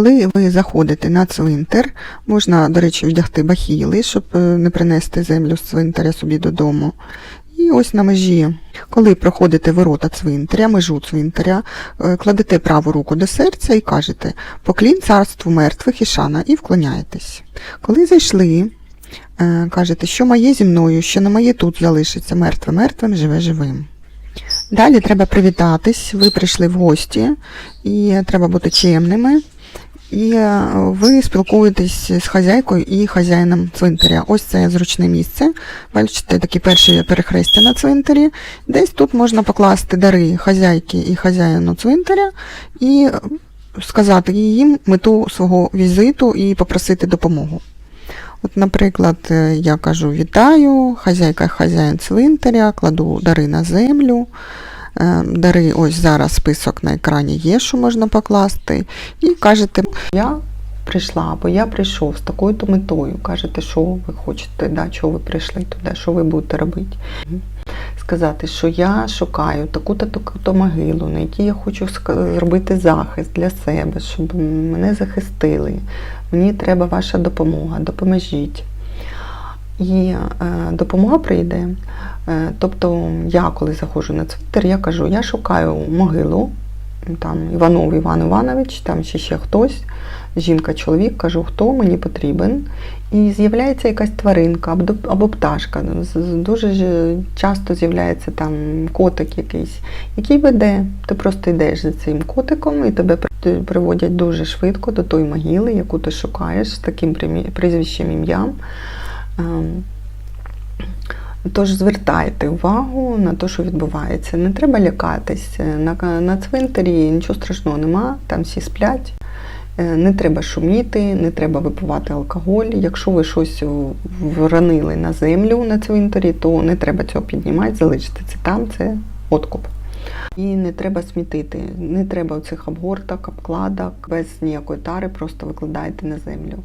Коли ви заходите на цвинтар, можна, до речі, вдягти бахіли, щоб е, не принести землю з цвинтаря собі додому. І ось на межі, коли проходите ворота цвинтаря, межу цвинтаря, е, кладете праву руку до серця і кажете «Поклін царству мертвих і шана» і вклоняєтесь. Коли зайшли, е, кажете, що моє зі мною, що не моє тут залишиться, мертве мертвим, живе живим. Далі треба привітатись, ви прийшли в гості, і треба бути чемними. І е, ви спілкуєтесь з хазяйкою і хазяїном цвинтаря. Ось це зручне місце. Бачите, такі перші перехрестя на цвинтарі. Десь тут можна покласти дари хазяйки і хазяїну цвинтаря і сказати їм мету свого візиту і попросити допомогу. От, наприклад, е, я кажу вітаю, хазяйка хазяїн цвинтаря, кладу дари на землю. Е, Дари, ось зараз список на екрані є, що можна покласти. І кажете, я прийшла, або я прийшов з такою-то метою. Кажете, що ви хочете, да, чого ви прийшли туди, що ви будете робити. Сказати, що я шукаю таку-то таку-то могилу, на якій я хочу зробити захист для себе, щоб мене захистили. Мені треба ваша допомога, допоможіть. І е, допомога прийде. Е, тобто я, коли заходжу на цвинтар, я кажу, я шукаю могилу, там Іванов Іван Іванович, там ще ще хтось, жінка, чоловік, кажу, хто мені потрібен. І з'являється якась тваринка або, пташка. Дуже часто з'являється там котик якийсь, який веде. Ти просто йдеш за цим котиком і тебе приводять дуже швидко до тої могили, яку ти шукаєш з таким прізвищем ім'ям. Тож звертайте увагу на те, що відбувається. Не треба лякатись. На, на цвинтарі нічого страшного нема, там всі сплять. Е, Не треба шуміти, не треба випивати алкоголь. Якщо ви щось вранили на землю на цвинтарі, то не треба цього піднімати, залишити це там, це откуп. І не треба смітити, не треба цих обгорток, обкладок, без ніякої тари, просто викладайте на землю.